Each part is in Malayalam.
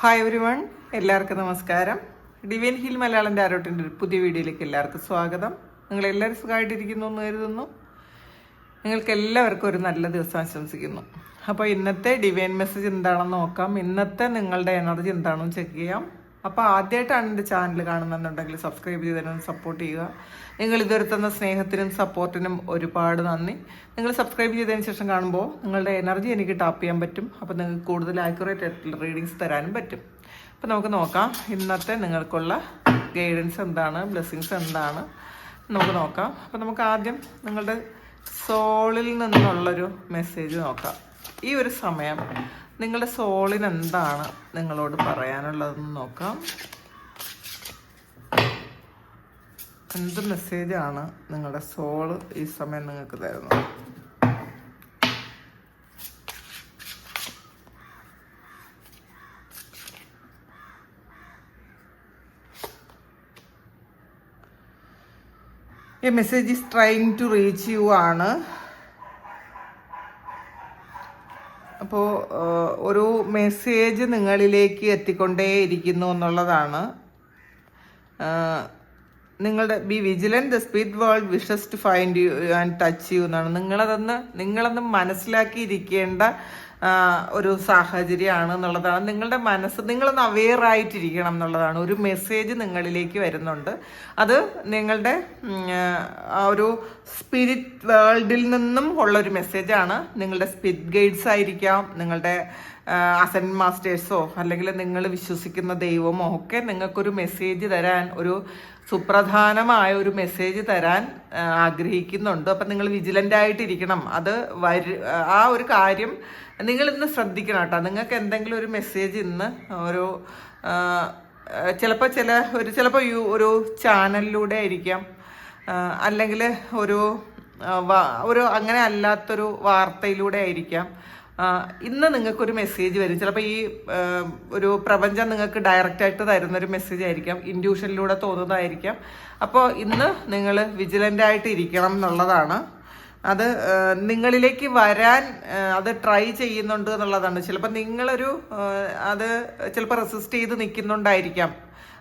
ഹായ് എവരി വൺ എല്ലാവർക്കും നമസ്കാരം. ഡിവിൻ ഹിൽ മലയാളം ആരോട്ടിന്റെ ഒരു പുതിയ വീഡിയോയിലേക്ക് എല്ലാവർക്കും സ്വാഗതം. നിങ്ങൾ എല്ലാവരും സുഖമായിട്ടിരിക്കുന്നു എന്ന് കരുതുന്നു. നിങ്ങൾക്ക് എല്ലാവർക്കും ഒരു നല്ല ദിവസം ആശംസിക്കുന്നു. അപ്പോൾ ഇന്നത്തെ ഡിവൈൻ മെസ്സേജ് എന്താണെന്ന് നോക്കാം. ഇന്നത്തെ നിങ്ങളുടെ എനർജി എന്താണെന്ന് ചെക്ക് ചെയ്യാം. അപ്പോൾ ആദ്യമായിട്ടാണ് എന്റെ ചാനൽ കാണുന്നുണ്ടെങ്കിൽ സബ്സ്ക്രൈബ് ചെയ്തതിനും സപ്പോർട്ട് ചെയ്യുക. നിങ്ങൾ ഇതുവരെ തന്ന സ്നേഹത്തിനും സപ്പോർട്ടിനും ഒരുപാട് നന്ദി. നിങ്ങൾ സബ്സ്ക്രൈബ് ചെയ്തതിന് ശേഷം കാണുമ്പോൾ നിങ്ങളുടെ എനർജി എനിക്ക് ടാപ്പ് ചെയ്യാൻ പറ്റും. അപ്പോൾ നിങ്ങൾക്ക് കൂടുതൽ ആക്യുറേറ്റ് ആയിട്ടുള്ള റീഡിങ്സ് തരാനും പറ്റും. അപ്പോൾ നമുക്ക് നോക്കാം. ഇന്നത്തെ നിങ്ങൾക്കുള്ള ഗൈഡൻസ് എന്താണ്? ബ്ലെസ്സിങ്സ് എന്താണ്? നമുക്ക് നോക്കാം. അപ്പോൾ നമുക്ക് ആദ്യം നിങ്ങളുടെ സോളിൽ നിന്നുള്ളൊരു മെസ്സേജ് നോക്കാം. ഈ ഒരു സമയം നിങ്ങളുടെ സോളിന് എന്താണ് നിങ്ങളോട് പറയാനുള്ളതെന്ന് നോക്കാം. എന്ത് മെസ്സേജാണ് നിങ്ങളുടെ സോൾ ഈ സമയം നിങ്ങൾക്ക് തരുന്നത്? ഈ message is trying to reach you ആണ്. അപ്പോൾ ഒരു മെസ്സേജ് നിങ്ങളിലേക്ക് എത്തിക്കൊണ്ടേയിരിക്കുന്നു എന്നുള്ളതാണ്. നിങ്ങളുടെ be vigilant the speed world wishes to find you and touch you എന്നാണ്. നിങ്ങളതൊന്ന് നിങ്ങളൊന്ന് മനസ്സിലാക്കിയിരിക്കേണ്ട ഒരു സാഹചര്യമാണ് എന്നുള്ളതാണ് നിങ്ങളുടെ മനസ്സ്. നിങ്ങളൊന്ന് അവെയർ ആയിട്ടിരിക്കണം എന്നുള്ളതാണ്. ഒരു മെസ്സേജ് നിങ്ങളിലേക്ക് വരുന്നുണ്ട്. അത് നിങ്ങളുടെ ഒരു സ്പിരിറ്റ് വേൾഡിൽ നിന്നും ഉള്ള ഒരു മെസ്സേജാണ് നിങ്ങളുടെ സ്പിരിറ്റ് ഗൈഡ്സ് ആയിരിക്കാം. നിങ്ങളുടെ അസൻ മാസ്റ്റേഴ്സോ അല്ലെങ്കിൽ നിങ്ങൾ വിശ്വസിക്കുന്ന ദൈവമോ ഒക്കെ നിങ്ങൾക്കൊരു മെസ്സേജ് തരാൻ ഒരു സുപ്രധാനമായ ഒരു മെസ്സേജ് തരാൻ ആഗ്രഹിക്കുന്നുണ്ട്. അപ്പം നിങ്ങൾ വിജിലന്റ് ആയിട്ടിരിക്കണം. അത് വരു ആ ഒരു കാര്യം നിങ്ങൾ ഇന്ന് ശ്രദ്ധിക്കണം കേട്ടോ. നിങ്ങൾക്ക് എന്തെങ്കിലും ഒരു മെസ്സേജ് ഇന്ന് ഒരു ചിലപ്പോൾ ചില ഒരു ചിലപ്പോൾ ഒരു ചാനലിലൂടെ ആയിരിക്കാം. അല്ലെങ്കിൽ ഒരു ഒരു അങ്ങനെ അല്ലാത്തൊരു വാർത്തയിലൂടെ ആയിരിക്കാം. ഇന്ന് നിങ്ങൾക്കൊരു മെസ്സേജ് വരും. ചിലപ്പോൾ ഈ ഒരു പ്രപഞ്ചം നിങ്ങൾക്ക് ഡയറക്റ്റായിട്ട് തരുന്നൊരു മെസ്സേജ് ആയിരിക്കാം. ഇൻഡ്യൂഷനിലൂടെ തോന്നുന്നതായിരിക്കാം. അപ്പോൾ ഇന്ന് നിങ്ങൾ വിജിലന്റ് ആയിട്ട് ഇരിക്കണം എന്നുള്ളതാണ്. അത് നിങ്ങളിലേക്ക് വരാൻ അത് ട്രൈ ചെയ്യുന്നുണ്ട് എന്നുള്ളതാണ്. ചിലപ്പോൾ നിങ്ങളൊരു അത് ചിലപ്പോൾ റെസിസ്റ്റ് ചെയ്ത് നിൽക്കുന്നുണ്ടായിരിക്കാം.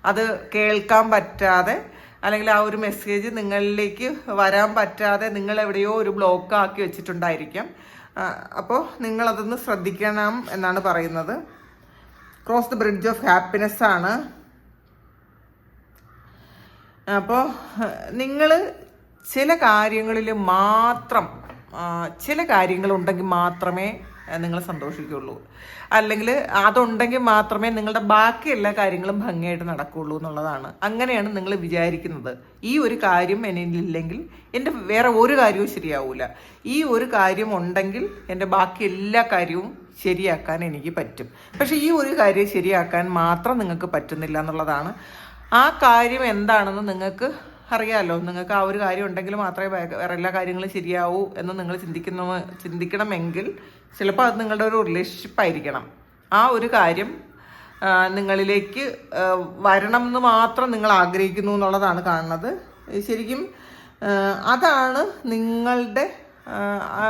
അത് കേൾക്കാൻ പറ്റാതെ അല്ലെങ്കിൽ ആ ഒരു മെസ്സേജ് നിങ്ങളിലേക്ക് വരാൻ പറ്റാതെ നിങ്ങൾ എവിടെയോ ഒരു ബ്ലോക്ക് ആക്കി വെച്ചിട്ടുണ്ടായിരിക്കാം. അപ്പോൾ നിങ്ങളതൊന്ന് ശ്രദ്ധിക്കണം എന്നാണ് പറയുന്നത്. Cross the bridge of happiness ആണ്. അപ്പോൾ നിങ്ങൾ ചില കാര്യങ്ങളിൽ മാത്രം ചില കാര്യങ്ങളുണ്ടെങ്കിൽ മാത്രമേ നിങ്ങൾ സന്തോഷിക്കുള്ളൂ അല്ലെങ്കിൽ അതുണ്ടെങ്കിൽ മാത്രമേ നിങ്ങളുടെ ബാക്കി എല്ലാ കാര്യങ്ങളും ഭംഗിയായിട്ട് നടക്കുകയുള്ളൂ എന്നുള്ളതാണ്. അങ്ങനെയാണ് നിങ്ങൾ വിചാരിക്കുന്നത്. ഈ ഒരു കാര്യം എന്നിലില്ലെങ്കിൽ എന്റെ വേറെ ഒരു കാര്യവും ശരിയാവില്ല ഈ ഒരു കാര്യം ഉണ്ടെങ്കിൽ എന്റെ ബാക്കി എല്ലാ കാര്യവും ശരിയാക്കാൻ എനിക്ക് പറ്റും. പക്ഷേ ഈ ഒരു കാര്യം ശരിയാക്കാൻ മാത്രം നിങ്ങൾക്ക് പറ്റുന്നില്ല എന്നുള്ളതാണ്. ആ കാര്യം എന്താണെന്ന് നിങ്ങൾക്ക് അറിയാമല്ലോ നിങ്ങൾക്ക് ആ ഒരു കാര്യം ഉണ്ടെങ്കിൽ മാത്രമേ വേറെ എല്ലാ കാര്യങ്ങളും ശരിയാവൂ എന്ന് നിങ്ങൾ ചിന്തിക്കുന്ന ചിന്തിക്കണമെങ്കിൽ ചിലപ്പോൾ അത് നിങ്ങളുടെ ഒരു റിലേഷൻഷിപ്പ് ആയിരിക്കണം. ആ ഒരു കാര്യം നിങ്ങളിലേക്ക് വരണം എന്ന് മാത്രം നിങ്ങൾ ആഗ്രഹിക്കുന്നു എന്നുള്ളതാണ് കാണുന്നത്. ശരിക്കും അതാണ് നിങ്ങളുടെ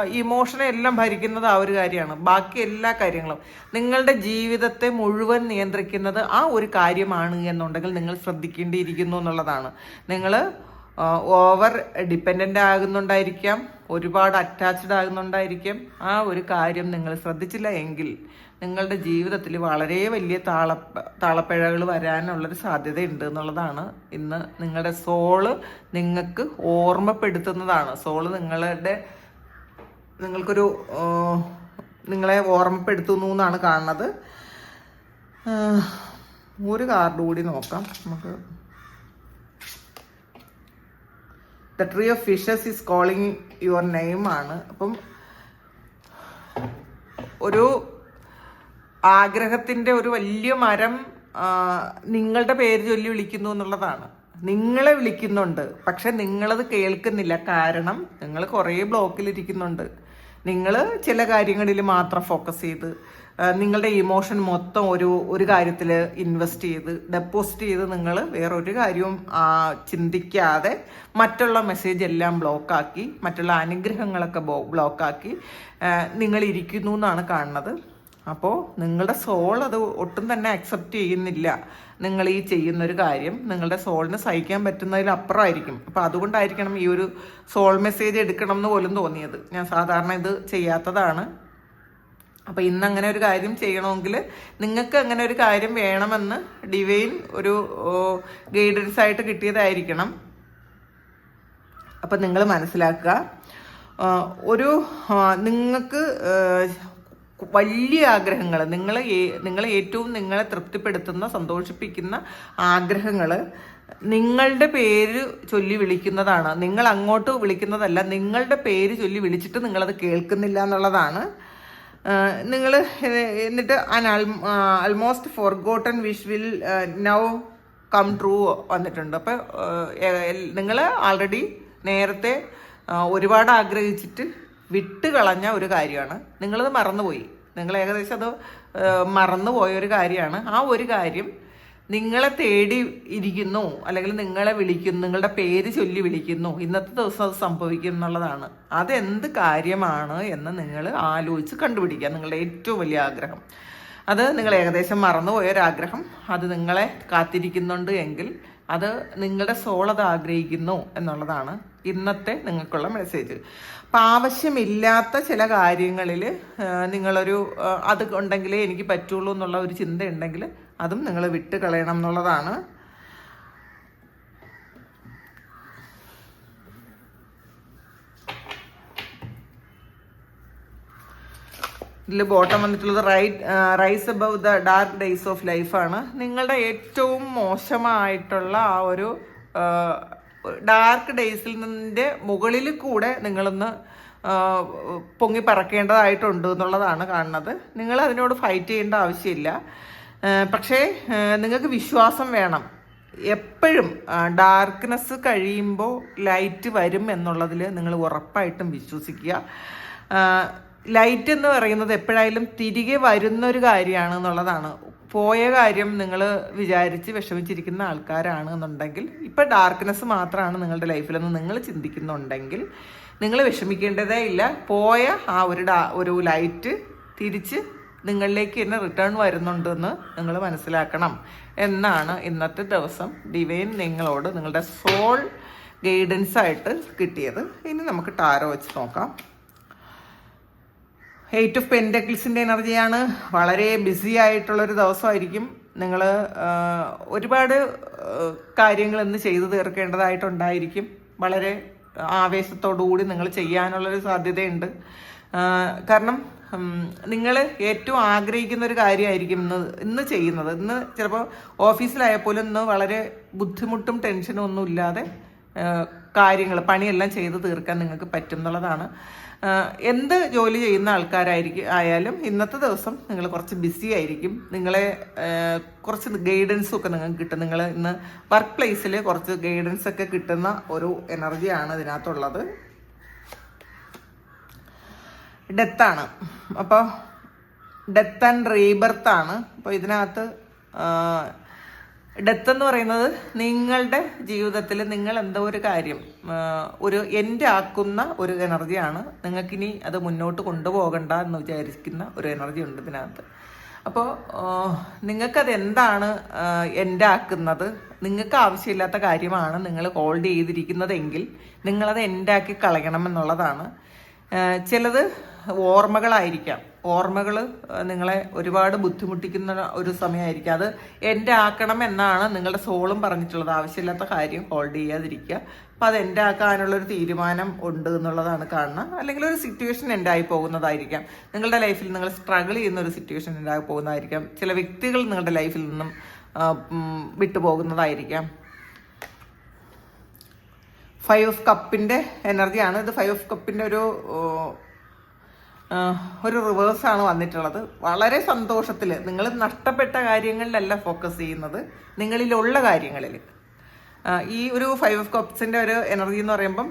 ഇമോഷനെ എല്ലാം ഭരിക്കുന്നത് ആ ഒരു കാര്യമാണ്. ബാക്കി എല്ലാ കാര്യങ്ങളും. നിങ്ങളുടെ ജീവിതത്തെ മുഴുവൻ നിയന്ത്രിക്കുന്നത് ആ ഒരു കാര്യമാണ് എന്നുണ്ടെങ്കിൽ നിങ്ങൾ ശ്രദ്ധിക്കേണ്ടിയിരിക്കുന്നു എന്നുള്ളതാണ്. നിങ്ങൾ ഓവർ ഡിപ്പെൻഡന്റ് ആകുന്നുണ്ടായിരിക്കാം ഒരുപാട് അറ്റാച്ച്ഡ് ആകുന്നുണ്ടായിരിക്കാം. ആ ഒരു കാര്യം നിങ്ങൾ ശ്രദ്ധിച്ചില്ല എങ്കിൽ നിങ്ങളുടെ ജീവിതത്തിൽ വളരെ വലിയ താള താളപ്പിഴകൾ വരാനുള്ളൊരു സാധ്യതയുണ്ട് എന്നുള്ളതാണ് ഇന്ന് നിങ്ങളുടെ സോൾ നിങ്ങൾക്ക് ഓർമ്മപ്പെടുത്തുന്നതാണ്. സോൾ നിങ്ങളുടെ നിങ്ങൾക്കൊരു നിങ്ങളെ ഓർമ്മപ്പെടുത്തുന്നു എന്നാണ് കാണുന്നത്. ഒരു കാർഡ് കൂടി നോക്കാം. നമുക്ക് the tree of fishes is calling your name ആണ്. അപ്പം ഒരു ആഗ്രഹത്തിന്റെ ഒരു വലിയ മരം നിങ്ങളുടെ പേര് ചൊല്ലി വിളിക്കുന്നു എന്നുള്ളതാണ്. നിങ്ങളെ വിളിക്കുന്നുണ്ട് പക്ഷെ നിങ്ങളത് കേൾക്കുന്നില്ല. കാരണം നിങ്ങൾ കുറേ ബ്ലോക്കിലിരിക്കുന്നുണ്ട്. നിങ്ങൾ ചില കാര്യങ്ങളിൽ മാത്രം ഫോക്കസ് ചെയ്ത് നിങ്ങളുടെ ഇമോഷൻ മൊത്തം ഒരു ഒരു കാര്യത്തിൽ ഇൻവെസ്റ്റ് ചെയ്ത് ഡെപ്പോസിറ്റ് ചെയ്ത് നിങ്ങൾ വേറൊരു കാര്യവും ചിന്തിക്കാതെ മറ്റുള്ള മെസ്സേജ് എല്ലാം ബ്ലോക്കാക്കി മറ്റുള്ള അനുഗ്രഹങ്ങളൊക്കെ ബ്ലോക്കാക്കി നിങ്ങൾ ഇരിക്കുന്നു എന്നാണ് കാണുന്നത്. അപ്പോൾ നിങ്ങളുടെ സോൾ അത് ഒട്ടും തന്നെ അക്സെപ്റ്റ് ചെയ്യുന്നില്ല. നിങ്ങൾ ഈ ചെയ്യുന്നൊരു കാര്യം നിങ്ങളുടെ സോളിന് സഹിക്കാൻ പറ്റുന്നതിലപ്പുറമായിരിക്കും അപ്പോൾ അതുകൊണ്ടായിരിക്കണം ഈ ഒരു സോൾ മെസ്സേജ് എടുക്കണം എന്ന് പോലും തോന്നിയത്. ഞാൻ സാധാരണ ഇത് ചെയ്യാത്തതാണ്. അപ്പോൾ ഇന്ന് അങ്ങനെ ഒരു കാര്യം ചെയ്യണമെങ്കിൽ നിങ്ങൾക്ക് അങ്ങനെ ഒരു കാര്യം വേണമെന്ന് ഡിവൈൻ ഒരു ഗൈഡൻസ് ആയിട്ട് കിട്ടിയതായിരിക്കണം. അപ്പം നിങ്ങൾ മനസ്സിലാക്കുക. ഒരു നിങ്ങൾക്ക് വലിയ ആഗ്രഹങ്ങൾ നിങ്ങൾ നിങ്ങളെ ഏറ്റവും നിങ്ങളെ തൃപ്തിപ്പെടുത്തുന്ന സന്തോഷിപ്പിക്കുന്ന ആഗ്രഹങ്ങൾ നിങ്ങളുടെ പേര് ചൊല്ലി വിളിക്കുന്നതാണ്. നിങ്ങൾ അങ്ങോട്ട് വിളിക്കുന്നതല്ല നിങ്ങളുടെ പേര് ചൊല്ലി വിളിച്ചിട്ട് നിങ്ങളത് കേൾക്കുന്നില്ല എന്നുള്ളതാണ്. നിങ്ങൾ എന്നിട്ട് unforgotten wish will now come true വന്നിട്ടുണ്ട്. അപ്പോൾ നിങ്ങൾ ആൾറെഡി നേരത്തെ ഒരുപാട് ആഗ്രഹിച്ചിട്ട് വിട്ട് കളഞ്ഞ ഒരു കാര്യമാണ്. നിങ്ങളത് മറന്നുപോയി. നിങ്ങൾ ഏകദേശം അത് മറന്നുപോയ ഒരു കാര്യമാണ്. ആ ഒരു കാര്യം നിങ്ങളെ തേടി ഇരിക്കുന്നു അല്ലെങ്കിൽ നിങ്ങളെ വിളിക്കുന്നു നിങ്ങളുടെ പേര് ചൊല്ലി വിളിക്കുന്നു ഇന്നത്തെ ദിവസം അത് സംഭവിക്കും എന്നുള്ളതാണ്. അതെന്ത് കാര്യമാണ് എന്ന് നിങ്ങൾ ആലോചിച്ച് കണ്ടുപിടിക്കുക. നിങ്ങളുടെ ഏറ്റവും വലിയ ആഗ്രഹം. അത് നിങ്ങൾ ഏകദേശം മറന്നുപോയ ഒരു ആഗ്രഹം. അത് നിങ്ങളെ കാത്തിരിക്കുന്നുണ്ട് എങ്കിൽ അത് നിങ്ങളുടെ സോൾ അത് ആഗ്രഹിക്കുന്നു എന്നുള്ളതാണ്. ഇന്നത്തെ നിങ്ങൾക്കുള്ള മെസ്സേജ് അപ്പം ആവശ്യമില്ലാത്ത ചില കാര്യങ്ങളിൽ നിങ്ങളൊരു അത് ഉണ്ടെങ്കിലേ എനിക്ക് പറ്റുള്ളൂ എന്നുള്ള ഒരു ചിന്ത ഉണ്ടെങ്കിൽ അതും നിങ്ങൾ വിട്ട് കളയണം എന്നുള്ളതാണ്. ഇതിൽ ബോട്ടം വന്നിട്ടുള്ളത് right rise above the dark days of ലൈഫാണ് നിങ്ങളുടെ ഏറ്റവും മോശമായിട്ടുള്ള ആ ഒരു ഡാർക്ക് ഡേയ്സിൽ നിന്നിന്റെ മുകളിൽ കൂടെ നിങ്ങളൊന്ന് പൊങ്ങി പറക്കേണ്ടതായിട്ടുണ്ട് എന്നുള്ളതാണ് കാണുന്നത്. നിങ്ങൾ അതിനോട് ഫൈറ്റ് ചെയ്യേണ്ട ആവശ്യമില്ല. പക്ഷേ നിങ്ങൾക്ക് വിശ്വാസം വേണം. എപ്പോഴും ഡാർക്ക്നെസ് കഴിയുമ്പോൾ ലൈറ്റ് വരും എന്നുള്ളതിൽ നിങ്ങൾ ഉറപ്പായിട്ടും വിശ്വസിക്കുക. ലൈറ്റ് എന്ന് പറയുന്നത് എപ്പോഴായാലും തിരികെ വരുന്ന ഒരു കാര്യമാണ് എന്നുള്ളതാണ്. പോയ കാര്യം നിങ്ങൾ വിചാരിച്ച് വിഷമിച്ചിരിക്കുന്ന ആൾക്കാരാണ് എന്നുണ്ടെങ്കിൽ ഇപ്പം ഡാർക്ക്നെസ് മാത്രമാണ് നിങ്ങളുടെ ലൈഫിലെന്ന് നിങ്ങൾ ചിന്തിക്കുന്നുണ്ടെങ്കിൽ നിങ്ങൾ വിഷമിക്കേണ്ടതേ ഇല്ല. പോയ ആ ഒരു ഡാ ഒരു ലൈറ്റ് തിരിച്ച് നിങ്ങളിലേക്ക് തന്നെ റിട്ടേൺ വരുന്നുണ്ടെന്ന് നിങ്ങൾ മനസ്സിലാക്കണം എന്നാണ് ഇന്നത്തെ ദിവസം ഡിവൈൻ നിങ്ങളോട് നിങ്ങളുടെ സോൾ ഗൈഡൻസ് ആയിട്ട് കിട്ടിയത്. ഇനി നമുക്ക് ടാരോ വെച്ച് നോക്കാം. എയ്റ്റ് ഓഫ് പെന്റക്കിൾസിന്റെ എനർജിയാണ്. വളരെ ബിസി ആയിട്ടുള്ളൊരു ദിവസമായിരിക്കും. നിങ്ങൾ ഒരുപാട് കാര്യങ്ങൾ ഇന്ന് ചെയ്തു തീർക്കേണ്ടതായിട്ടുണ്ടായിരിക്കും. വളരെ ആവേശത്തോടുകൂടി നിങ്ങൾ ചെയ്യാനുള്ളൊരു സാധ്യതയുണ്ട്. കാരണം നിങ്ങൾ ഏറ്റവും ആഗ്രഹിക്കുന്ന ഒരു കാര്യമായിരിക്കും ഇന്ന് ഇന്ന് ചെയ്യുന്നത്. ഇന്ന് ചിലപ്പോൾ ഓഫീസിലായപ്പോലും ഇന്ന് വളരെ ബുദ്ധിമുട്ടും ടെൻഷനും ഒന്നും ഇല്ലാതെ കാര്യങ്ങൾ പണിയെല്ലാം ചെയ്ത് തീർക്കാൻ നിങ്ങൾക്ക് പറ്റും എന്നുള്ളതാണ്. എന്ത് ജോലി ചെയ്യുന്ന ആൾക്കാരായിരിക്കും ആയാലും ഇന്നത്തെ ദിവസം നിങ്ങൾ കുറച്ച് ബിസി ആയിരിക്കും. നിങ്ങളെ കുറച്ച് ഗൈഡൻസും ഒക്കെ നിങ്ങൾക്ക് കിട്ടും. നിങ്ങൾ ഇന്ന് വർക്ക് പ്ലേസിൽ കുറച്ച് ഗൈഡൻസ് ഒക്കെ കിട്ടുന്ന ഒരു എനർജിയാണ് ഇതിനകത്തുള്ളത്. ഡെത്താണ് അപ്പോൾ ഡെത്ത് ആൻഡ് റീബർത്താണ് അപ്പോൾ ഇതിനകത്ത് ഡെത്ത് എന്ന് പറയുന്നത് നിങ്ങളുടെ ജീവിതത്തിൽ നിങ്ങൾ എന്തോ ഒരു കാര്യം ഒരു എന്റെ ആക്കുന്ന ഒരു എനർജിയാണ് നിങ്ങൾക്കിനി അത് മുന്നോട്ട് കൊണ്ടുപോകണ്ട എന്ന് വിചാരിക്കുന്ന ഒരു എനർജി ഉണ്ട് ഇതിനകത്ത്. അപ്പോൾ നിങ്ങൾക്കത് എന്താണ് എന്റെ ആക്കുന്നത്? നിങ്ങൾക്ക് ആവശ്യമില്ലാത്ത കാര്യമാണ് നിങ്ങൾ ഹോൾഡ് ചെയ്തിരിക്കുന്നതെങ്കിൽ നിങ്ങളത് എന്റെ ആക്കി കളയണം എന്നുള്ളതാണ്. ഏഹ് ചിലത് ഓർമ്മകളായിരിക്കാം. ഓർമ്മകൾ നിങ്ങളെ ഒരുപാട് ബുദ്ധിമുട്ടിക്കുന്ന ഒരു സമയമായിരിക്കും. അത് എന്റെ ആക്കണം എന്നാണ് നിങ്ങളുടെ സോളും പറഞ്ഞിട്ടുള്ളത്. ആവശ്യമില്ലാത്ത കാര്യം ഹോൾഡ് ചെയ്യാതിരിക്കുക. അപ്പോൾ അത് എന്റെ ആക്കാനുള്ളൊരു തീരുമാനം ഉണ്ട് എന്നുള്ളതാണ് കാണുന്നത് അല്ലെങ്കിൽ ഒരു സിറ്റുവേഷൻ ഉണ്ടായി പോകുന്നതായിരിക്കാം. നിങ്ങളുടെ ലൈഫിൽ നിങ്ങൾ സ്ട്രഗിൾ ചെയ്യുന്ന ഒരു സിറ്റുവേഷൻ ഉണ്ടായി പോകുന്നതായിരിക്കാം. ചില വ്യക്തികൾ നിങ്ങളുടെ ലൈഫിൽ നിന്നും വിട്ടുപോകുന്നതായിരിക്കാം. ഫൈവ് ഓഫ് കപ്പിന്റെ എനർജിയാണ് ഇത് ഫൈവ് ഓഫ് കപ്പിന്റെ ഒരു ഒരു റിവേഴ്സാണ് വന്നിട്ടുള്ളത്. വളരെ സന്തോഷത്തിൽ നിങ്ങൾ നഷ്ടപ്പെട്ട കാര്യങ്ങളിലല്ല ഫോക്കസ് ചെയ്യുന്നത്. നിങ്ങളിലുള്ള കാര്യങ്ങളിൽ ഈ ഒരു ഫൈവ് ഓഫ് കപ്സിന്റെ ഒരു എനർജി എന്ന് പറയുമ്പം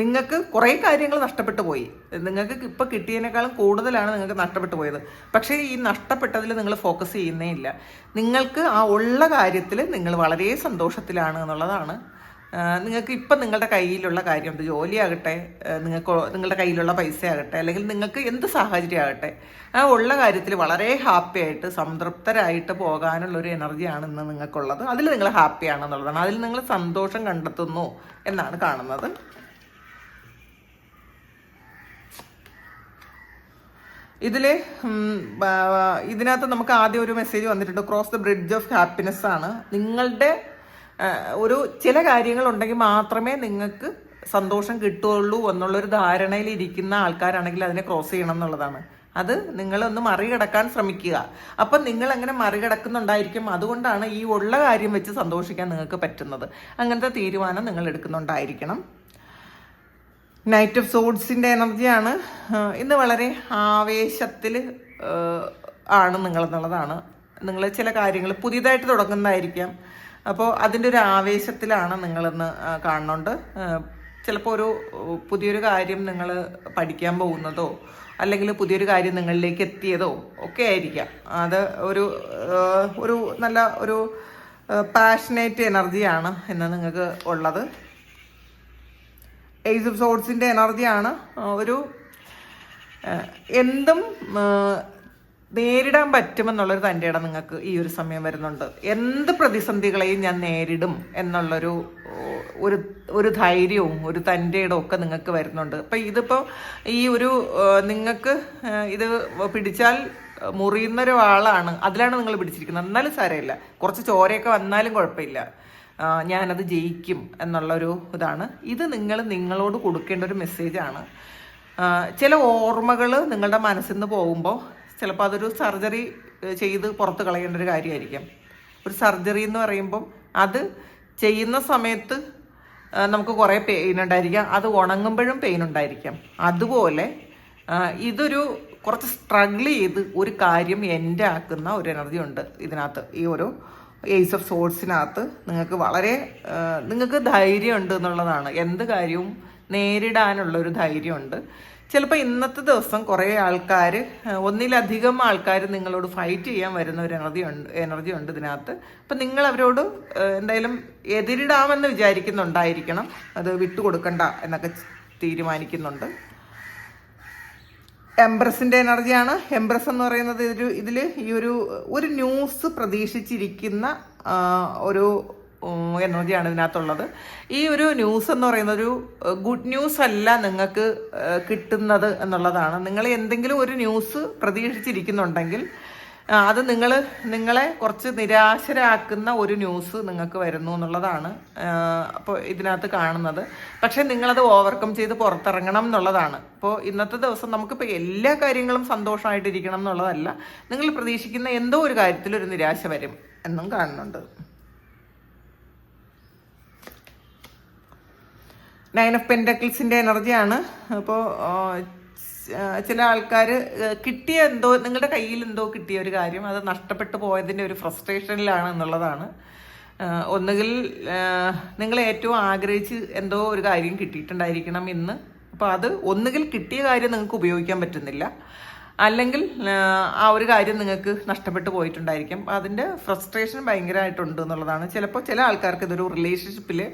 നിങ്ങൾക്ക് കുറേ കാര്യങ്ങൾ നഷ്ടപ്പെട്ടു പോയി. നിങ്ങൾക്ക് ഇപ്പോൾ കിട്ടിയതിനേക്കാളും കൂടുതലാണ് നിങ്ങൾക്ക് നഷ്ടപ്പെട്ടു പോയത്. പക്ഷേ ഈ നഷ്ടപ്പെട്ടതിൽ നിങ്ങൾ ഫോക്കസ് ചെയ്യുന്നേ ഇല്ല. നിങ്ങൾക്ക് ആ ഉള്ള കാര്യത്തിൽ നിങ്ങൾ വളരെ സന്തോഷത്തിലാണ് എന്നുള്ളതാണ് നിങ്ങൾക്ക് ഇപ്പം നിങ്ങളുടെ കയ്യിലുള്ള കാര്യമുണ്ട് ജോലിയാകട്ടെ നിങ്ങൾക്ക് നിങ്ങളുടെ കയ്യിലുള്ള പൈസ ആകട്ടെ അല്ലെങ്കിൽ നിങ്ങൾക്ക് എന്ത് സാഹചര്യം ആകട്ടെ ആ ഉള്ള കാര്യത്തിൽ വളരെ ഹാപ്പി ആയിട്ട് സംതൃപ്തരായിട്ട് പോകാനുള്ള ഒരു എനർജിയാണ് ഇന്ന് നിങ്ങൾക്കുള്ളത്. അതിൽ നിങ്ങൾ ഹാപ്പി ആണെന്നുള്ളതാണ്. അതിൽ നിങ്ങൾ സന്തോഷം കണ്ടെത്തുന്നു എന്നാണ് കാണുന്നത്. ഇതിൽ ഇതിനകത്ത് നമുക്ക് ആദ്യം ഒരു മെസ്സേജ് വന്നിട്ടുണ്ട്. Cross the bridge of happiness ആണ്. നിങ്ങളുടെ ഒരു ചില കാര്യങ്ങൾ ഉണ്ടെങ്കിൽ മാത്രമേ നിങ്ങൾക്ക് സന്തോഷം കിട്ടുകയുള്ളൂ എന്നുള്ളൊരു ധാരണയിൽ ഇരിക്കുന്ന ആൾക്കാരാണെങ്കിൽ അതിനെ ക്രോസ് ചെയ്യണം എന്നുള്ളതാണ്. അത് നിങ്ങളൊന്ന് മറികടക്കാൻ ശ്രമിക്കുക. അപ്പം നിങ്ങൾ അങ്ങനെ മറികടക്കുന്നുണ്ടായിരിക്കും. അതുകൊണ്ടാണ് ഈ ഉള്ള കാര്യം വെച്ച് സന്തോഷിക്കാൻ നിങ്ങൾക്ക് പറ്റുന്നത്. അങ്ങനത്തെ തീരുമാനം നിങ്ങൾ എടുക്കുന്നുണ്ടായിരിക്കണം. നൈറ്റ് ഓഫ് സോഡ്സിന്റെ എനർജിയാണ്. ഇന്ന് വളരെ ആവേശത്തിൽ ആണ് നിങ്ങളെന്നുള്ളതാണ്. നിങ്ങൾ ചില കാര്യങ്ങൾ പുതിയതായിട്ട് തുടങ്ങുന്നതായിരിക്കാം. അപ്പോൾ അതിന്റെ ഒരു ആവേശത്തിലാണ് നിങ്ങളിന്ന് കാണുന്നുണ്ട്. ചിലപ്പോൾ ഒരു പുതിയൊരു കാര്യം നിങ്ങൾ പഠിക്കാൻ പോകുന്നതോ അല്ലെങ്കിൽ പുതിയൊരു കാര്യം നിങ്ങളിലേക്ക് എത്തിയതോ ഒക്കെ ആയിരിക്കാം. അത് ഒരു ഒരു നല്ല ഒരു പാഷനേറ്റ് എനർജിയാണ് എന്ന് നിങ്ങൾക്ക് ഉള്ളത്. എയ്സ് ഓഫ് സോഡ്സിന്റെ എനർജിയാണ് ഒരു എന്തും നേരിടാൻ പറ്റുമെന്നുള്ളൊരു തന്റെ നിങ്ങൾക്ക് ഈ ഒരു സമയം വരുന്നുണ്ട്. എന്ത് പ്രതിസന്ധികളെയും ഞാൻ നേരിടും എന്നുള്ളൊരു ഒരു ഒരു ധൈര്യവും ഒരു തന്റെ ഇടവും ഒക്കെ നിങ്ങൾക്ക് വരുന്നുണ്ട്. അപ്പം ഇതിപ്പോൾ ഈ ഒരു നിങ്ങൾക്ക് ഇത് പിടിച്ചാൽ മുറിയുന്ന ഒരാളാണ് അതിലാണ് നിങ്ങൾ പിടിച്ചിരിക്കുന്നത്. എന്നാലും സാരമില്ല. കുറച്ച് ചോരയൊക്കെ വന്നാലും കുഴപ്പമില്ല. ഞാനത് ജയിക്കും എന്നുള്ളൊരു ഇതാണ്. ഇത് നിങ്ങൾ നിങ്ങളോട് കൊടുക്കേണ്ട ഒരു മെസ്സേജാണ് ചില ഓർമ്മകൾ നിങ്ങളുടെ മനസ്സിൽ നിന്ന് പോകുമ്പോൾ ചിലപ്പോൾ അതൊരു സർജറി ചെയ്ത് പുറത്ത് കളയേണ്ട ഒരു കാര്യമായിരിക്കാം. ഒരു സർജറി എന്ന് പറയുമ്പം അത് ചെയ്യുന്ന സമയത്ത് നമുക്ക് കുറേ പെയിൻ ഉണ്ടായിരിക്കാം. അത് ഉണങ്ങുമ്പോഴും പെയിൻ ഉണ്ടായിരിക്കാം. അതുപോലെ ഇതൊരു കുറച്ച് സ്ട്രഗിൾ ചെയ്ത് ഒരു കാര്യം എന്റെ ആക്കുന്ന ഒരു എനർജി ഉണ്ട് ഇതിനകത്ത്. ഈ ഒരു എയ്സ് ഓഫ് സോഴ്സിനകത്ത് നിങ്ങൾക്ക് വളരെ നിങ്ങൾക്ക് ധൈര്യമുണ്ട് എന്നുള്ളതാണ്. എന്ത് കാര്യവും നേരിടാനുള്ള ഒരു ധൈര്യമുണ്ട്. ചിലപ്പോൾ ഇന്നത്തെ ദിവസം കുറേ ആൾക്കാർ ഒന്നിലധികം ആൾക്കാർ നിങ്ങളോട് ഫൈറ്റ് ചെയ്യാൻ വരുന്ന ഒരു എനർജി ഉണ്ട് എനർജി ഉണ്ട് ഇതിനകത്ത്. അപ്പം നിങ്ങൾ അവരോട് എന്തായാലും എതിരിടാമെന്ന് വിചാരിക്കുന്നുണ്ടായിരിക്കണം. അത് വിട്ടുകൊടുക്കണ്ട എന്നൊക്കെ തീരുമാനിക്കുന്നുണ്ട്. എംബ്രസിന്റെ എനർജിയാണ്. എംബ്രസ് എന്ന് പറയുന്നത് ഒരു ഇതിൽ ഈ ഒരു ഒരു ന്യൂസ് പ്രതീക്ഷിച്ചിരിക്കുന്ന ഒരു എനർജിയാണ് ഇതിനകത്തുള്ളത്. ഈ ഒരു ന്യൂസ് എന്ന് പറയുന്നത് ഒരു ഗുഡ് ന്യൂസ് അല്ല നിങ്ങൾക്ക് കിട്ടുന്നത് എന്നുള്ളതാണ്. നിങ്ങൾ എന്തെങ്കിലും ഒരു ന്യൂസ് പ്രതീക്ഷിച്ചിരിക്കുന്നുണ്ടെങ്കിൽ അത് നിങ്ങൾ നിങ്ങളെ കുറച്ച് നിരാശരാക്കുന്ന ഒരു ന്യൂസ് നിങ്ങൾക്ക് വരുന്നു എന്നുള്ളതാണ് അപ്പോൾ ഇതിനകത്ത് കാണുന്നത്. പക്ഷേ നിങ്ങളത് ഓവർകം ചെയ്ത് പുറത്തിറങ്ങണം എന്നുള്ളതാണ്. അപ്പോൾ ഇന്നത്തെ ദിവസം നമുക്കിപ്പോൾ എല്ലാ കാര്യങ്ങളും സന്തോഷമായിട്ടിരിക്കണം എന്നുള്ളതല്ല. നിങ്ങൾ പ്രതീക്ഷിക്കുന്ന എന്തോ ഒരു കാര്യത്തിലൊരു നിരാശ വരും എന്നും കാണുന്നുണ്ട്. നയൻ ഓഫ് പെൻഡക്കിൾസിന്റെ എനർജിയാണ്. അപ്പോൾ ചില ആൾക്കാർ കിട്ടിയ എന്തോ നിങ്ങളുടെ കയ്യിൽ എന്തോ കിട്ടിയ ഒരു കാര്യം അത് നഷ്ടപ്പെട്ടു പോയതിന്റെ ഒരു ഫ്രസ്ട്രേഷനിലാണ് എന്നുള്ളതാണ്. ഒന്നുകിൽ നിങ്ങൾ ഏറ്റവും ആഗ്രഹിച്ച് എന്തോ ഒരു കാര്യം കിട്ടിയിട്ടുണ്ടായിരിക്കണം ഇന്ന്. അപ്പോൾ അത് ഒന്നുകിൽ കിട്ടിയ കാര്യം നിങ്ങൾക്ക് ഉപയോഗിക്കാൻ പറ്റുന്നില്ല. അല്ലെങ്കിൽ ആ, ഒരു കാര്യം നിങ്ങൾക്ക് നഷ്ടപ്പെട്ടു പോയിട്ടുണ്ടായിരിക്കും. അതിന്റെ ഫ്രസ്ട്രേഷൻ ഭയങ്കരമായിട്ടുണ്ട് എന്നുള്ളതാണ്. ചിലപ്പോൾ ചില ആൾക്കാർക്ക് ഇതൊരു റിലേഷൻഷിപ്പിൽ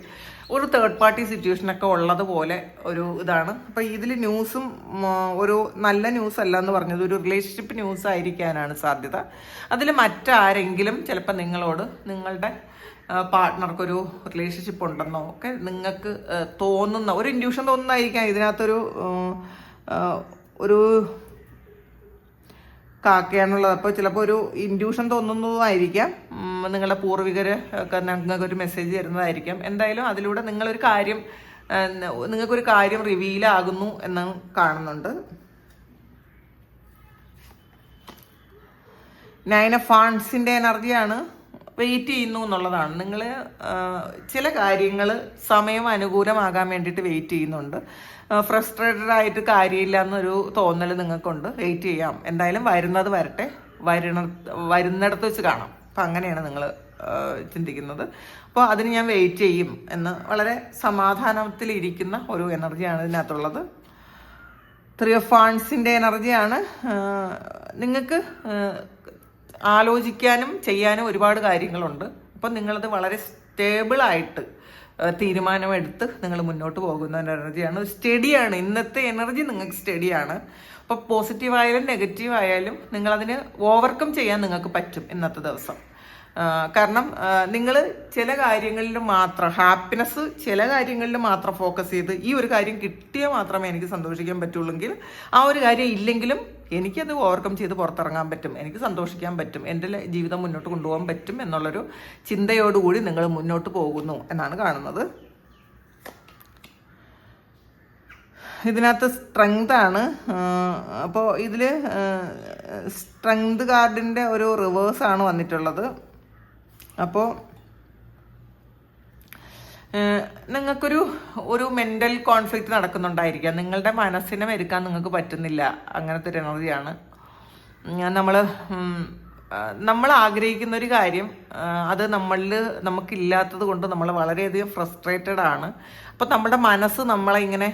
ഒരു തേർഡ് പാർട്ടി സിറ്റുവേഷനൊക്കെ ഉള്ളതുപോലെ ഒരു ഇതാണ്. അപ്പോൾ ഇതിൽ ന്യൂസും ഒരു നല്ല ന്യൂസ് അല്ല എന്ന് പറഞ്ഞത്. ഒരു റിലേഷൻഷിപ്പ് ന്യൂസ് ആയിരിക്കാനാണ് സാധ്യത. അതിൽ മറ്റാരെങ്കിലും ചിലപ്പോൾ നിങ്ങളോട് നിങ്ങളുടെ പാർട്ട്ണർക്കൊരു റിലേഷൻഷിപ്പ് ഉണ്ടെന്നോ ഒക്കെ നിങ്ങൾക്ക് തോന്നുന്ന ഒരു ഇൻഡ്യൂഷൻ തോന്നുന്നതായിരിക്കാം. ഇതിനകത്തൊരു ഒരു കാക്കയാണുള്ളത്. അപ്പോൾ ചിലപ്പോൾ ഒരു ഇൻഡ്യൂഷൻ തോന്നുന്നതായിരിക്കാം. നിങ്ങളുടെ പൂർവികർ ഒക്കെ നിങ്ങൾക്ക് ഒരു മെസ്സേജ് തരുന്നതായിരിക്കാം. എന്തായാലും അതിലൂടെ നിങ്ങളൊരു കാര്യം നിങ്ങൾക്കൊരു കാര്യം റിവീലാകുന്നു എന്ന് കാണുന്നുണ്ട്. നയൻ ഓഫ് ഫാൺസിന്റെ എനർജിയാണ് വെയിറ്റ് ചെയ്യുന്നു എന്നുള്ളതാണ്. നിങ്ങൾ ചില കാര്യങ്ങൾ സമയം അനുകൂലമാകാൻ വേണ്ടിയിട്ട് വെയിറ്റ് ചെയ്യുന്നുണ്ട്. ഫ്രസ്ട്രേറ്റഡ് ആയിട്ട് കാര്യമില്ല എന്നൊരു തോന്നൽ നിങ്ങൾക്കുണ്ട്. വെയിറ്റ് ചെയ്യാം. എന്തായാലും വരുന്നത് വരട്ടെ. വരണ വരുന്നിടത്ത് വെച്ച് കാണാം. അപ്പം അങ്ങനെയാണ് നിങ്ങൾ ചിന്തിക്കുന്നത്. അപ്പോൾ അതിന് ഞാൻ വെയിറ്റ് ചെയ്യും എന്ന് വളരെ സമാധാനത്തിലിരിക്കുന്ന ഒരു എനർജിയാണ് ഇതിനകത്തുള്ളത്. ത്രീ ഓഫ് ഫാൻസിന്റെ എനർജിയാണ് നിങ്ങൾക്ക് ആലോചിക്കാനും ചെയ്യാനും ഒരുപാട് കാര്യങ്ങളുണ്ട്. അപ്പം നിങ്ങളത് വളരെ സ്റ്റേബിളായിട്ട് തീരുമാനമെടുത്ത് നിങ്ങൾ മുന്നോട്ട് പോകുന്ന ഒരു എനർജിയാണ് സ്റ്റഡിയാണ് ഇന്നത്തെ എനർജി നിങ്ങൾക്ക് സ്റ്റഡിയാണ് അപ്പോൾ പോസിറ്റീവ് ആയാലും നെഗറ്റീവ് ആയാലും നിങ്ങളതിന് ഓവർകം ചെയ്യാൻ നിങ്ങൾക്ക് പറ്റും ഇന്നത്തെ ദിവസം. കാരണം നിങ്ങൾ ചില കാര്യങ്ങളിൽ മാത്രം ഹാപ്പിനെസ് ചില കാര്യങ്ങളിൽ മാത്രം ഫോക്കസ് ചെയ്ത് ഈ ഒരു കാര്യം കിട്ടിയാൽ മാത്രമേ എനിക്ക് സന്തോഷിക്കാൻ പറ്റുള്ളൂങ്കിൽ ആ ഒരു കാര്യം ഇല്ലെങ്കിലും എനിക്കത് ഓവർകം ചെയ്ത് പുറത്തിറങ്ങാൻ പറ്റും എനിക്ക് സന്തോഷിക്കാൻ പറ്റും എന്റെ ജീവിതം മുന്നോട്ട് കൊണ്ടുപോകാൻ പറ്റും എന്നുള്ളൊരു ചിന്തയോടുകൂടി നിങ്ങൾ മുന്നോട്ട് പോകുന്നു എന്നാണ് കാണുന്നത്. ഇതിനകത്ത് സ്ട്രെങ്ത് ആണ്. അപ്പോൾ ഇതിൽ സ്ട്രെങ്ത് കാർഡിന്റെ ഒരു റിവേഴ്സാണ് വന്നിട്ടുള്ളത്. അപ്പോൾ നിങ്ങൾക്കൊരു ഒരു മെന്റൽ കോൺഫ്ലിക്റ്റ് നടക്കുന്നുണ്ടായിരിക്കാം. നിങ്ങളുടെ മനസ്സിനെ മെരുക്കാൻ നിങ്ങൾക്ക് പറ്റുന്നില്ല. അങ്ങനത്തെ ഒരു എനർജിയാണ് നമ്മൾ നമ്മൾ ആഗ്രഹിക്കുന്ന ഒരു കാര്യം അത് നമ്മളിൽ നമുക്കില്ലാത്തത് കൊണ്ട് നമ്മൾ വളരെയധികം ഫ്രസ്ട്രേറ്റഡ് ആണ്. അപ്പം നമ്മുടെ മനസ്സ് നമ്മളെ ഇങ്ങനെ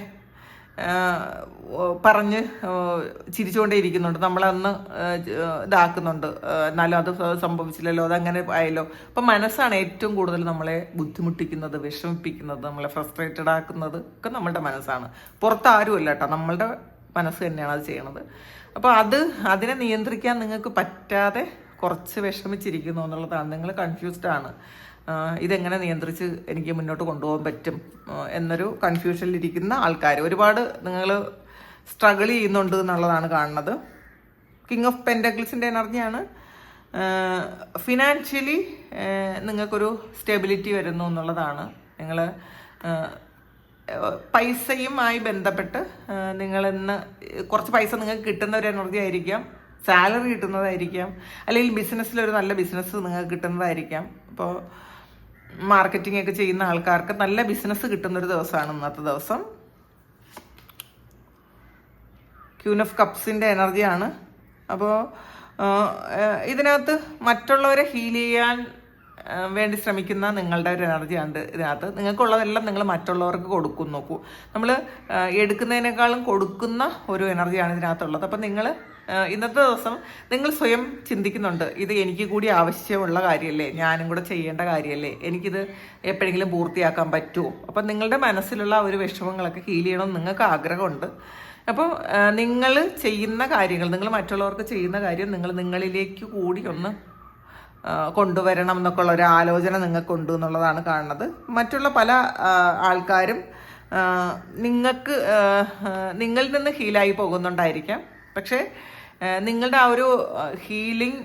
പറഞ്ഞ് ചിരിച്ചുകൊണ്ടേയിരിക്കുന്നുണ്ട്. ചിരിച്ചുകൊണ്ടേ ഇരിക്കുന്നുണ്ട് നമ്മളെ ഒന്ന് ആ, ജ- ഇതാക്കുന്നുണ്ട് എന്നാലും അത് സംഭവിച്ചില്ലല്ലോ അതങ്ങനെ ആയല്ലോ. അപ്പം മനസ്സാണ് ഏറ്റവും കൂടുതൽ നമ്മളെ ബുദ്ധിമുട്ടിക്കുന്നത് വിഷമിപ്പിക്കുന്നത് നമ്മളെ ഫ്രസ്ട്രേറ്റഡ് ആക്കുന്നത് ഒക്കെ നമ്മളുടെ മനസ്സാണ്. പുറത്ത് ആരുമല്ല കേട്ടോ നമ്മളുടെ മനസ്സ് തന്നെയാണ് അത് ചെയ്യണത്. അപ്പോൾ അത് അതിനെ നിയന്ത്രിക്കാൻ നിങ്ങൾക്ക് പറ്റാതെ കുറച്ച് വിഷമിച്ചിരിക്കുന്നു എന്നുള്ളതാണ്. നിങ്ങൾ കൺഫ്യൂസ്ഡ് ആണ്. ഇതെങ്ങനെ നിയന്ത്രിച്ച് എനിക്ക് മുന്നോട്ട് കൊണ്ടുപോകാൻ പറ്റും എന്നൊരു കൺഫ്യൂഷനിലിരിക്കുന്ന ആൾക്കാർ ഒരുപാട് നിങ്ങൾ സ്ട്രഗിൾ ചെയ്യുന്നുണ്ട് എന്നുള്ളതാണ് കാണുന്നത്. കിങ് ഓഫ് പെൻഡഗിൾസിന്റെ എനർജിയാണ് ഫിനാൻഷ്യലി നിങ്ങൾക്കൊരു സ്റ്റെബിലിറ്റി വരുന്നു എന്നുള്ളതാണ്. നിങ്ങൾ പൈസയുമായി ബന്ധപ്പെട്ട് നിങ്ങൾ ഇന്ന് കുറച്ച് പൈസ നിങ്ങൾക്ക് കിട്ടുന്ന ഒരു എനർജി ആയിരിക്കാം. സാലറി കിട്ടുന്നതായിരിക്കാം. അല്ലെങ്കിൽ ബിസിനസ്സിലൊരു നല്ല ബിസിനസ് നിങ്ങൾക്ക് കിട്ടുന്നതായിരിക്കാം. അപ്പോൾ മാർക്കറ്റിംഗ് ഒക്കെ ചെയ്യുന്ന ആൾക്കാർക്ക് നല്ല ബിസിനസ് കിട്ടുന്ന ഒരു ദിവസമാണ് ഇന്നത്തെ ദിവസം. ക്യൂൻ ഓഫ് കപ്സിന്റെ എനർജിയാണ് അപ്പോൾ ഇതിനകത്ത് മറ്റുള്ളവരെ ഹീൽ ചെയ്യാൻ വേണ്ടി ശ്രമിക്കുന്ന നിങ്ങളുടെ ഒരു എനർജിയാണ് ഇതിനകത്ത്. നിങ്ങൾക്കുള്ളതെല്ലാം നിങ്ങൾ മറ്റുള്ളവർക്ക് കൊടുക്കും നോക്കൂ നമ്മൾ എടുക്കുന്നതിനേക്കാളും കൊടുക്കുന്ന ഒരു എനർജിയാണ് ഇതിനകത്തുള്ളത്. അപ്പം നിങ്ങൾ ഇന്നത്തെ ദിവസം നിങ്ങൾ സ്വയം ചിന്തിക്കുന്നുണ്ട് ഇത് എനിക്ക് കൂടി ആവശ്യമുള്ള കാര്യമല്ലേ ഞാനും കൂടെ ചെയ്യേണ്ട കാര്യമല്ലേ എനിക്കിത് എപ്പോഴെങ്കിലും പൂർത്തിയാക്കാൻ പറ്റുമോ അപ്പം നിങ്ങളുടെ മനസ്സിലുള്ള ഒരു വിഷമങ്ങളൊക്കെ ഹീൽ ചെയ്യണമെന്ന് നിങ്ങൾക്ക് ആഗ്രഹമുണ്ട്. അപ്പോൾ നിങ്ങൾ ചെയ്യുന്ന കാര്യങ്ങൾ നിങ്ങൾ മറ്റുള്ളവർക്ക് ചെയ്യുന്ന കാര്യം നിങ്ങൾ നിങ്ങളിലേക്ക് കൂടി ഒന്ന് കൊണ്ടുവരണം എന്നൊക്കെ ഉള്ള ഒരു ആലോചന നിങ്ങൾക്കുണ്ട് എന്നുള്ളതാണ് കാണുന്നത്. മറ്റുള്ള പല ആൾക്കാരും നിങ്ങൾക്ക് നിങ്ങളിൽ നിന്ന് ഹീലായി പോകുന്നുണ്ടായിരിക്കാം. പക്ഷേ നിങ്ങളുടെ ആ ഒരു ഹീലിംഗ്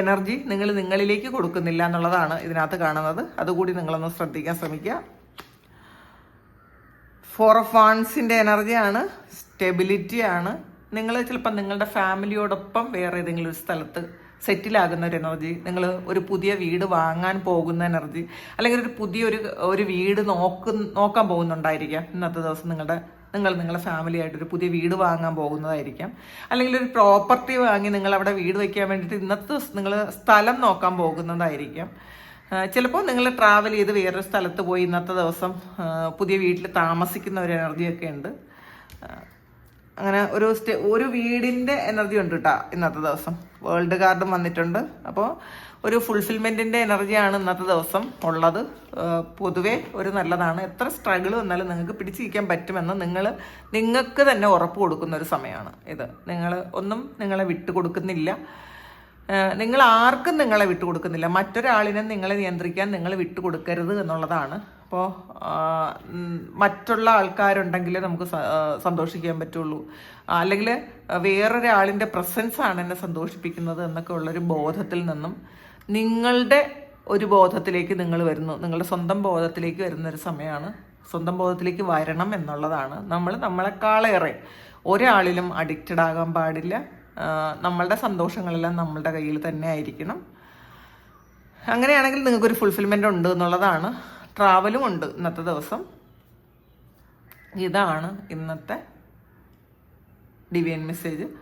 എനർജി നിങ്ങൾ നിങ്ങളിലേക്ക് കൊടുക്കുന്നില്ല എന്നുള്ളതാണ് ഇതിനകത്ത് കാണുന്നത്. അതുകൂടി നിങ്ങളൊന്ന് ശ്രദ്ധിക്കാൻ ശ്രമിക്കുക. ഫോർ ഓഫ് വാൺസിന്റെ എനർജിയാണ് സ്റ്റെബിലിറ്റിയാണ് നിങ്ങൾ ചിലപ്പോൾ നിങ്ങളുടെ ഫാമിലിയോടൊപ്പം വേറെ ഏതെങ്കിലും ഒരു സ്ഥലത്ത് സെറ്റിലാകുന്ന ഒരു എനർജി നിങ്ങൾ ഒരു പുതിയ വീട് വാങ്ങാൻ പോകുന്ന എനർജി അല്ലെങ്കിൽ ഒരു പുതിയൊരു ഒരു വീട് നോക്ക് നോക്കാൻ പോകുന്നുണ്ടായിരിക്കാം ഇന്നത്തെ ദിവസം നിങ്ങളുടെ നിങ്ങൾ നിങ്ങളുടെ ഫാമിലി ആയിട്ട് ഒരു പുതിയ വീട് വാങ്ങാൻ പോകുന്നതായിരിക്കാം. അല്ലെങ്കിൽ ഒരു പ്രോപ്പർട്ടി വാങ്ങി നിങ്ങൾ അവിടെ വീട് വയ്ക്കാൻ വേണ്ടിയിട്ട് ഇന്നത്തെ നിങ്ങൾ സ്ഥലം നോക്കാൻ പോകുന്നതായിരിക്കാം. ചിലപ്പോൾ നിങ്ങൾ ട്രാവൽ ചെയ്ത് വേറൊരു സ്ഥലത്ത് പോയി ഇന്നത്തെ ദിവസം പുതിയ വീട്ടിൽ താമസിക്കുന്ന ഒരു എനർജിയൊക്കെ ഉണ്ട്. അങ്ങനെ ഒരു സ്റ്റേ ഒരു വീടിന്റെ എനർജി ഉണ്ട് കേട്ടോ ഇന്നത്തെ ദിവസം. വേൾഡ് കാർഡും വന്നിട്ടുണ്ട്. അപ്പോൾ ഒരു ഫുൾഫിൽമെന്റിന്റെ എനർജിയാണ് ഇന്നത്തെ ദിവസം ഉള്ളത്. പൊതുവേ ഒരു നല്ലതാണ്. എത്ര സ്ട്രഗിൾ വന്നാലും നിങ്ങൾക്ക് പിടിച്ചിരിക്കാൻ പറ്റുമെന്ന് നിങ്ങൾ നിങ്ങൾക്ക് തന്നെ ഉറപ്പ് കൊടുക്കുന്ന ഒരു സമയമാണ് ഇത്. നിങ്ങൾ ഒന്നും നിങ്ങളെ വിട്ടുകൊടുക്കുന്നില്ല. നിങ്ങൾ ആർക്കും നിങ്ങളെ വിട്ടുകൊടുക്കുന്നില്ല. മറ്റൊരാളിനെ നിങ്ങളെ നിയന്ത്രിക്കാൻ നിങ്ങൾ വിട്ടുകൊടുക്കരുത് എന്നുള്ളതാണ്. അപ്പോൾ മറ്റുള്ള ആൾക്കാരുണ്ടെങ്കിലേ നമുക്ക് സന്തോഷിക്കാൻ പറ്റുള്ളൂ. അല്ലെങ്കിൽ വേറൊരാളിന്റെ പ്രസൻസാണ് എന്നെ സന്തോഷിപ്പിക്കുന്നത് എന്നൊക്കെ ഉള്ളൊരു ബോധത്തിൽ നിന്നും നിങ്ങളുടെ ഒരു ബോധത്തിലേക്ക് നിങ്ങൾ വരുന്നു. നിങ്ങളുടെ സ്വന്തം ബോധത്തിലേക്ക് വരുന്ന ഒരു സമയമാണ്. സ്വന്തം ബോധത്തിലേക്ക് വരണം എന്നുള്ളതാണ്. നമ്മൾ നമ്മളെക്കാളേറെ ഒരാളിലും അഡിക്റ്റഡ് ആകാൻ പാടില്ല. നമ്മളുടെ സന്തോഷങ്ങളെല്ലാം നമ്മളുടെ കയ്യിൽ തന്നെ ആയിരിക്കണം. അങ്ങനെയാണെങ്കിൽ നിങ്ങൾക്കൊരു ഫുൾഫിൽമെന്റ് ഉണ്ട് എന്നുള്ളതാണ്. ട്രാവലും ഉണ്ട് ഇന്നത്തെ ദിവസം. ഇതാണ് ഇന്നത്തെ ഡിവൈൻ മെസ്സേജ്